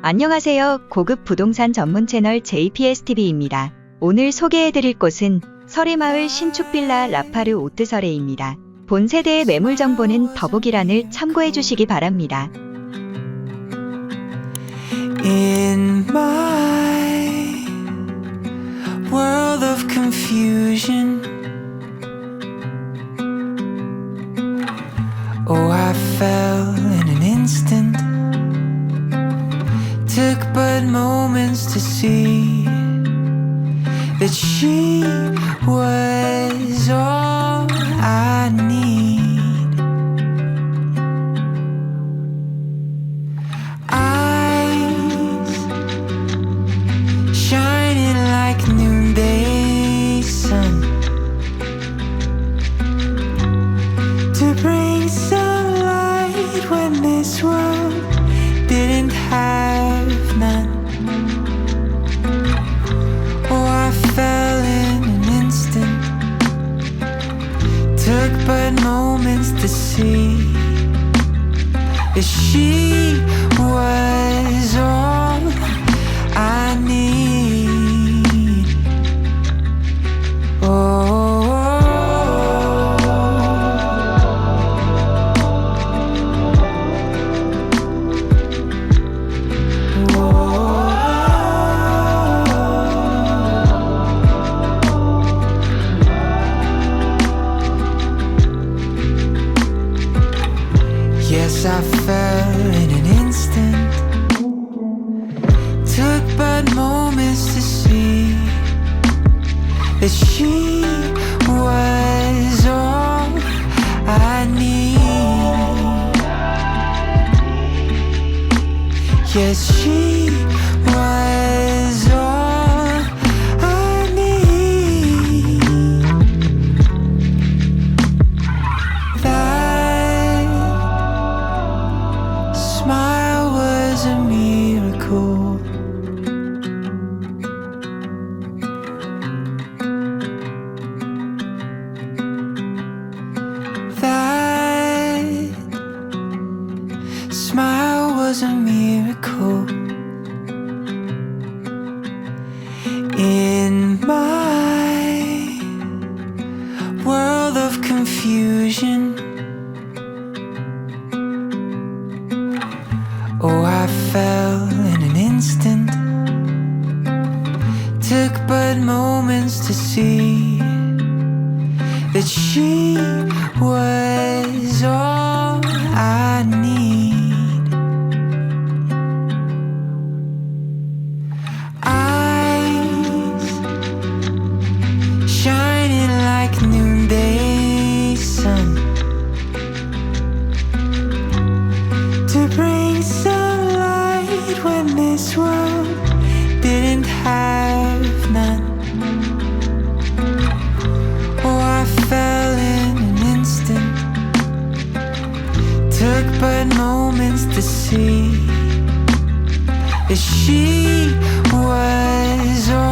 안녕하세요. 고급 부동산 전문 채널 JPSTV입니다. 오늘 소개해드릴 곳은 서리마을 신축 빌라 라파르 오트서레입니다. 본 세대의 매물 정보는 더보기란을 참고해 주시기 바랍니다. In Took but moments to see that she was all I need. eyes shining like noonday sun to bring some light when this world didn't have none. Oh, I fell in an instant, took but moments to see Is she I fell in an instant. Took but moments to see that she was all I need. Yes, she but moments to see that she was all she was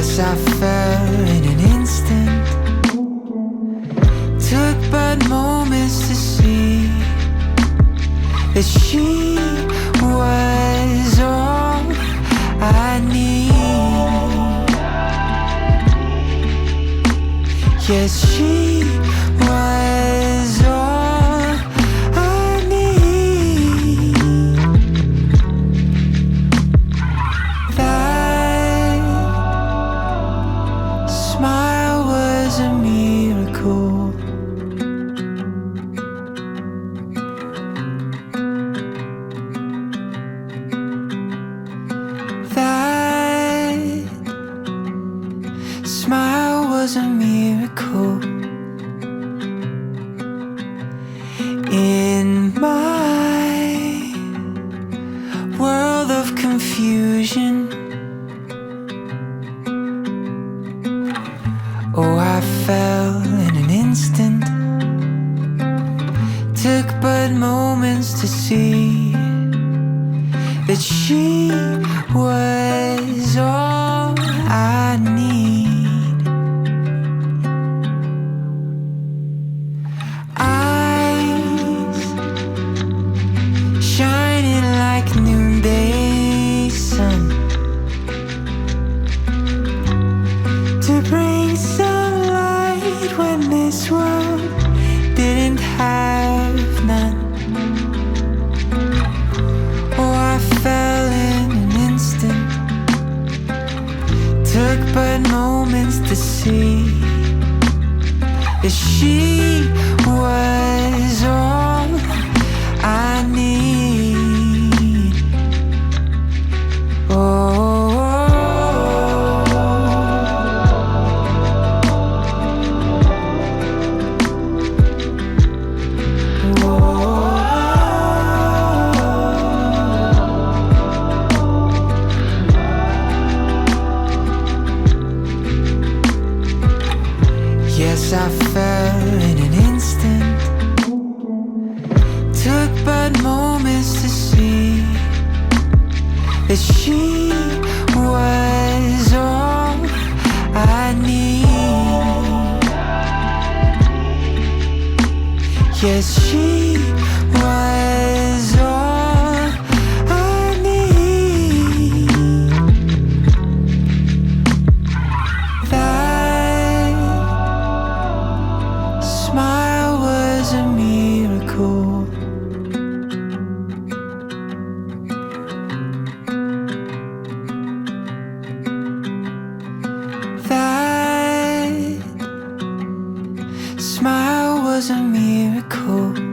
Yes, I fell in an instant. Took but moments to see that she was all I need. Yes, she was a miracle. In my world of confusion, oh, I fell in an instant. Took but moments to see that she was. she was all I need. Yes, she. was a miracle.